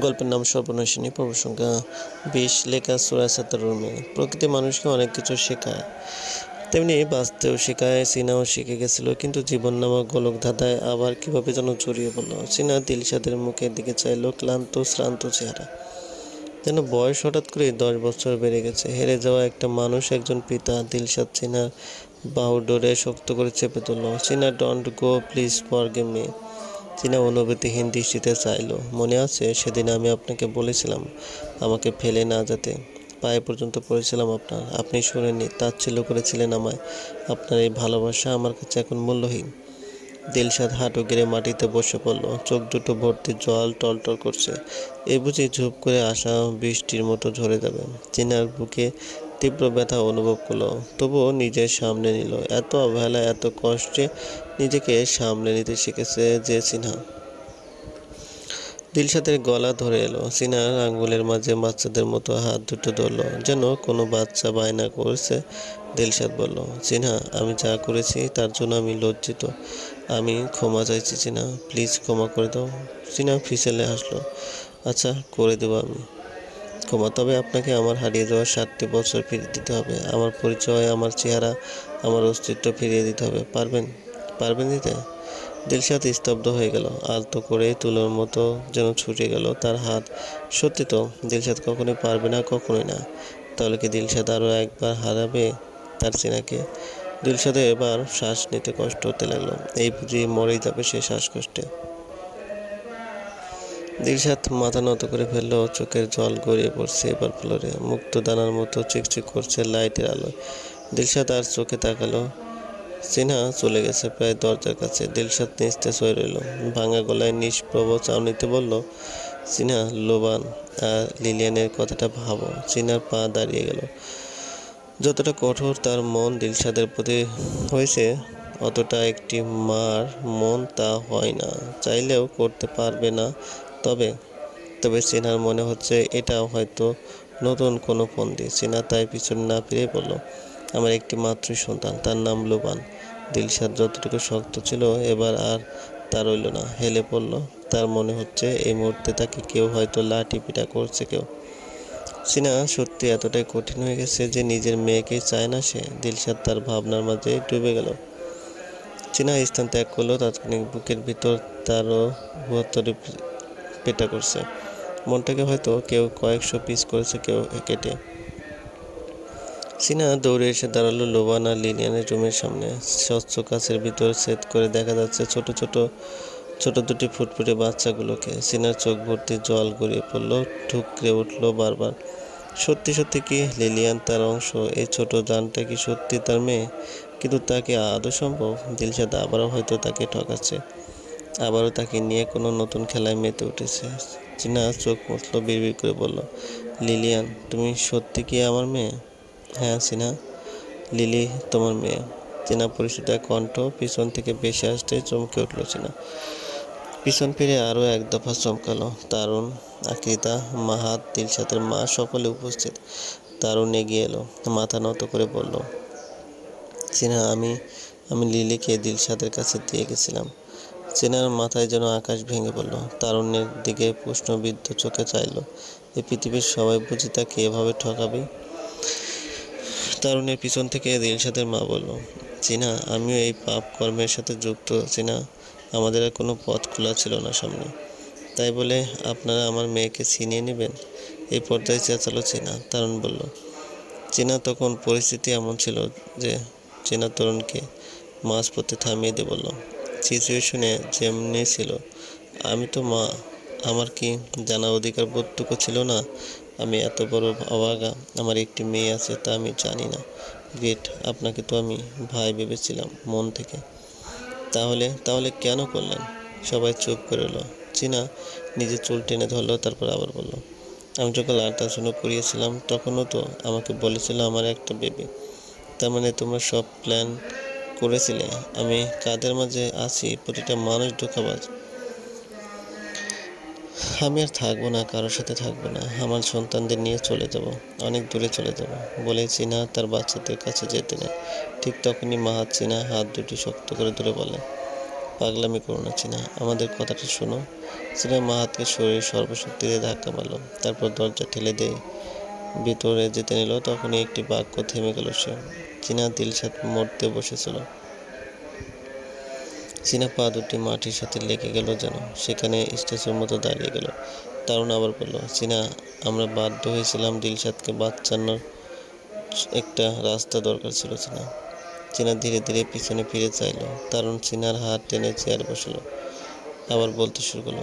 গল্পের নাম সর্বনাশিনী পর্ব সংখ্যা বিশ, লেখা সুরা সাতারুর মেয়ে প্রকৃতি মানুষকে অনেক কিছু শেখায়। তেমনি বাঁচতেও শেখায় চীনাও শিখে গেছিল, কিন্তু জীবন নামক গোলক ধাঁধায় আবার কীভাবে যেন জড়িয়ে পড়ল। চীনা দিলশাদের মুখের দিকে চাইলো ক্লান্ত শ্রান্ত চেহারা। যেন বয়স হঠাৎ করে দশ বছর বেড়ে গেছে। হেরে যাওয়া একটা মানুষ, একজন পিতা দিলশাদ চীনার বাহু ডোরে শক্ত করে চেপে ধরল। চীনা don't go, please forgive me. চীনা অনুভূতিহীন দৃষ্টিতে চাইলো। মনে আছে, সেদিন আমি আপনাকে বলেছিলাম, আমাকে ফেলে না যেতে। পায়ে পর্যন্ত পড়েছিলাম আপনার। আপনি শুনেননি, তাচ্ছিল্য করেছিলেন আমায়। আপনার এই ভালোবাসা আমার কাছে এখন মূল্যহীন। দিলশাদ হাঁটু গেড়ে মাটিতে বসে পড়ল। চোখ দুটো ভর্তি জল টলটল করছে। এ বুঝি ঝুপ করে আসা বৃষ্টির মতো ঝরে যাবে। চিনার বুকে তীব্র ব্যথা অনুভব করল। তবুও নিজের সামনে নিল। এত অবহেলা, এত কষ্টে নিজেকে সামলে নিতে শিখেছে যে সিনহা। দিলশাদের গলা ধরে এলো। সিনার আঙ্গুলের মাঝে বাচ্চাদের মতো হাত দুটো ধরলো। যেন কোনো বাচ্চা বায়না করছে, দিলশাদ বলল, সিনহা, আমি যা করেছি তার জন্য আমি লজ্জিত। আমি ক্ষমা চাইছি, সিনহা। প্লিজ ক্ষমা করে দাও। সিনহা ফিসেলে হাসলো আচ্ছা করে দেবো আমি। ক্ষমা, তবে আপনাকে আমার হারিয়ে যাওয়ার সাতটি বছর ফিরিয়ে দিতে হবে। আমার পরিচয়, আমার চেহারা, আমার অস্তিত্ব ফিরিয়ে দিতে হবে। পারবেন? পারবেন দিতে? দিলশাদ স্তব্ধ হয়ে গেল। আলতো করে তুলোর মতো যেন ছুটে গেল তার হাত। সত্যি তো দিলশাদ কখনোই পারবে না, কখনোই না। তাহলে কি দিলশাদ আরও একবার হারাবে তার চেনাকে? দিলশাদের এবার শ্বাস নিতে কষ্ট হতে লাগল। এই বুঝি মরেই যাবে সে শ্বাসকষ্টে। দিলশাদ মাথা নত করে ফেলল, চোখের জল গড়িয়ে পড়ছে এবার ফ্লোরে। মুক্ত দানার মতো চিকচিক করছে লাইটের আলোয়। দিলশাদ আর চোখে তাকালো। সিনহা চলে গেছে প্রায় দরজার কাছে। দিলশাদ নিস্তেজ হয়ে রইল। ভাঙা গলায় নিষ্প্রভ চাউনিতে বলল। সিনহা লোবান আর লিলিয়ানের কথাটা ভাবো। সিনহার পা দাঁড়িয়ে গেল। যতটা কঠোর তার মন দিলশাদের প্রতি হয়েছে, অতটা একটি মার মন তা হয় না। চাইলেও করতে পারবে না। তবে তবে সিনহার মনে হচ্ছে এটা হয়তো নতুন কোনো ফন্দি সিনহা তাই পিছনে না ফিরে বলল, আমার একটি মাতৃ সন্তান, তার নাম লোবান। দিলশাদ যতটুকু শক্ত ছিল, এবার আর তা রইল না। হেলে পড়ল তার মনে হচ্ছে এই মুহূর্তে তাকে কেউ হয়তো লাঠি পিটা করছে কেউ। সিনা সত্যি এতটাই কঠিন হয়ে গেছে যে নিজের মেয়েকে চায় না সে। দিলশাদ তার ভাবনার মাঝে ডুবে গেল। চীনা স্থান ত্যাগ করল তাৎক্ষণিক বুকের ভিতর তারও পেটা করছে। মনটাকে হয়তো কেউ কয়েকশো পিস করেছে কেউ কেটে সিনা দৌড়ে এসে দাঁড়াল লোবান আর লিলিয়ানের রুমের সামনে। স্বচ্ছ কাছের ভিতর সেট করে দেখা যাচ্ছে ছোট ছোট ছোট দুটি ফুটফুটে বাচ্চাগুলোকে। সিনার চোখ ভর্তি জল গড়িয়ে পড়ল, ঠুকরে উঠল বারবার। সত্যি সত্যি কি লিলিয়ান তার অংশ? এই ছোট জানটা কি সত্যি তার মেয়ে? কিন্তু তাকে আদৌ সম্ভব? দিলশাদ আবারও হয়তো তাকে ঠকাচ্ছে। আবারও তাকে নিয়ে কোনো নতুন খেলায় মেতে উঠেছে। চীনা চোখ মুছলো বিড়বিড় করে বলল, লিলিয়ান, তুমি সত্যি কি আমার মেয়ে? হ্যাঁ সিনা লিলি তোমার মেয়ে। চেনা পরিচিত কণ্ঠ পিছন থেকে বেশি আসতে চমকে উঠল চেনা। পিছন ফিরে আরও এক দফা চমকালো। তারুণ আকৃতা, মাহাত, দিলশাদের মা সকলে উপস্থিত। তারুণ এগিয়ে এলো, মাথা নত করে বলল সিনা আমি আমি লিলিকে দিলশাদের কাছে দিয়ে গেছিলাম। চেনার মাথায় যেন আকাশ ভেঙে পড়ল, তারুণ্যের দিকে প্রশ্নবিদ্ধ চোখে চাইল। এই পৃথিবীর সবাই বুঝি তাকে এভাবে ঠকাবে? তারুণের পিছন থেকে দিলশাদের মা বলল, চীনা, আমিও এই পাপ কর্মের সাথে যুক্ত, চীনা। আমাদের আর কোনো পথ খোলা ছিল না সামনে। তাই বলে আপনারা আমার মেয়েকে ছিনিয়ে নেবেন? এই পর্যায়ে চেঁচালো চীনা। তারুণ বলল, চীনা, তখন পরিস্থিতি এমন ছিল যে, চীনা তরুণকে মাছ মাঝপথে থামিয়ে দিয়ে বলল সিচুয়েশনে যেমনি ছিল, আমি তো মা, আমার কি জানার অধিকার বোধটুকু ছিল না? আমি এত বড় অবাগা আমার একটি মেয়ে আছে তা আমি জানি না। গ্রেট আপনাকে তো আমি ভাই ভেবেছিলাম মন থেকে। তাহলে তাহলে কেন করলেন? সবাই চুপ করে এলো। চীনা নিজের চুল টেনে ধরলো, তারপর আবার বলল, আমি যখন আল্ট্রাসাউন্ড করিয়েছিলাম, তখনও তো আমাকে বলেছিল আমার একটা বেবি তার মানে তোমরা সব প্ল্যান করেছিলে। আমি কাদের মাঝে আছি, প্রতিটা মানুষ ধোকাবাজ। আমি আর থাকব না, কারোর সাথে থাকব না। আমার সন্তানদের নিয়ে চলে যাব, অনেক দূরে চলে যাব। বলে চীনা তার বাচ্চাদের কাছে যেতে নেয় ঠিক তখনই মাহাত চিনা হাত দুটি শক্ত করে ধরে বলে, পাগলামি করো না চিনা, আমাদের কথাটা শোনো। চিনা মাহাতকে শরীর সর্বশক্তি দিয়ে ধাক্কা মারল। তারপর দরজা ঠেলে দিয়ে ভিতরে যেতে নিল, তখনই একটি বাক্য থেমে গেল সে। চীনা দিলশাদ মরতে বসেছিল। চীনা পা দুটি মাটির সাথে লেগে গেল যেন, সেখানে স্ট্যাচুর মতো দাঁড়িয়ে গেল। তারুণ আবার বলল, চীনা, আমরা বাধ্য হয়েছিলাম দিলশাদকে বাচ্চানোর একটা রাস্তা দরকার ছিল, চীনা। চীনা ধীরে ধীরে পিছনে ফিরে চাইলো। তারুণ চীনার হাত টেনে চেয়ার বসল। আবার বলতে শুরু করল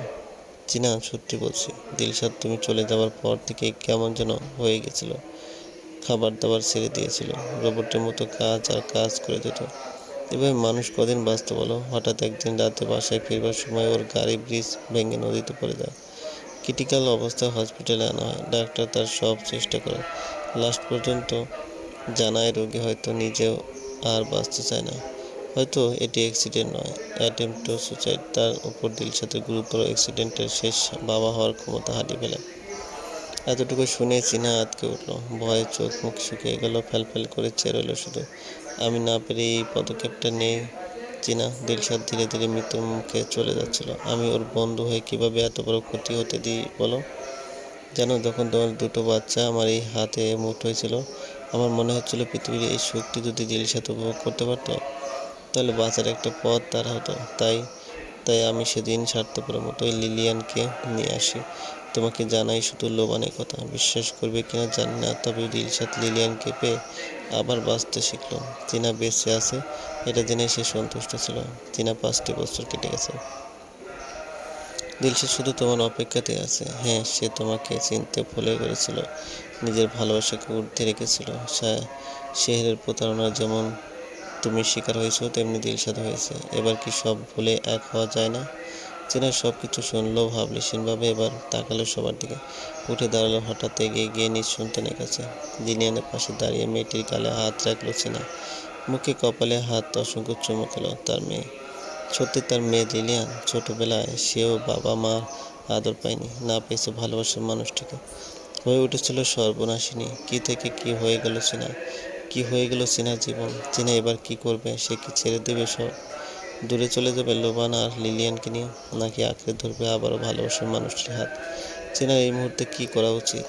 চীনা সত্যি বলছি। দিলশাদ, তুমি চলে যাওয়ার পর থেকে কেমন যেন হয়ে গেছিল। খাবার দাবার ছেড়ে দিয়েছিল। রোবটের মতো কাজ আর কাজ করে যেত এভাবে মানুষ কদিন বাঁচতে বলো? হঠাৎ একদিন রাতে বাসায় ফিরবার সময় ওর গাড়ি ব্রিজ ভেঙে নদীতে পড়ে যায়। ক্রিটিক্যাল অবস্থায় হসপিটালে আনা হয়। ডাক্তার তার সব চেষ্টা করে। লাস্ট পর্যন্ত জানায় রোগী হয়তো নিজেও আর বাঁচতে চায় না। হয়তো এটি অ্যাক্সিডেন্ট নয়। অ্যাটেম্প টু সুসাইড তার উপর দিলশাতে গুরুতর অ্যাক্সিডেন্টের শেষ বাবা হওয়ার ক্ষমতা হারিয়ে ফেলে এতটুকু শুনে চীনা আতকে উঠল। ভয়ে চোখ মুখ শুকিয়ে গেল, ফ্যালফ্যাল করে চেয়ে রইল শুধু। আমি না পেরে এই পদক্ষেপটা নেই। চিনা দিলশাদ ধীরে ধীরে মৃত্যুর মুখে চলে যাচ্ছিল। আমি ওর বন্ধু হয়ে কীভাবে এত বড় ক্ষতি হতে দিই বলো? জানো, যখন তোমার দুটো বাচ্চা আমার এই হাতে মুঠ হয়েছিল, আমার মনে হচ্ছিল পৃথিবীর এই শক্তি যদি দিলশাদ উপভোগ করতে পারতো তাহলে বাঁচার একটা পথ তার হতো। তাই তাই আমি সেদিন স্বার্থপরের মতোই লিলিয়ানকে নিয়ে আসি। তোমাকে জানাই শুধু লোবানের কথা। বিশ্বাস করবে কিনা জানি না, তবে দিলশাদ লিলিয়ানকে পেয়ে আবার বাঁচতে শিখল। চীনা বেঁচে আছে, এটা জেনে সে সন্তুষ্ট ছিল। চীনা পাঁচটি বছর কেটে গেছে। দিলশাদ শুধু তোমার অপেক্ষাতে আছে। হ্যাঁ সে তোমাকে চিনতে ভুলে করেছিল নিজের ভালোবাসাকে ঊর্ধ্বে রেখেছিল। শেহরের প্রতারণা যেমন তুমি শিকার হয়েছো, তেমনি দিলশাদ হয়েছে। এবার কি সব ভুলে এক হওয়া যায় না? চেনা সব কিছু শুনলো ভাবলেশীনভাবে এবার তাকালো সবার দিকে। উঠে দাঁড়াল হঠাৎ এগিয়ে গিয়ে নিজ সন্তানের কাছে। দিনিয়ানের পাশে দাঁড়িয়ে মেয়েটির গালে হাত রাখল চেনা। মুখে কপালে হাত অসংখ্য চুমু খেলো তার মেয়ে। সত্যি তার মেয়ে লিলিয়ান ছোটবেলায় সেও বাবা মা আদর পায়নি, না পেয়েছে ভালোবাসার মানুষটিকে। হয়ে উঠেছিল সর্বনাশিনী। কি থেকে কি হয়ে গেল চেনা? কি হয়ে গেল চিনার জীবন? চেনা এবার কি করবে? সে কি ছেড়ে দেবে সব? দূরে চলে যাবে লোবান আর লিলিয়ানকে নিয়ে? নাকি আঁকড়ে ধরবে আবারও ভালোবাসার মানুষটির হাত? চেনার এই মুহূর্তে কি করা উচিত?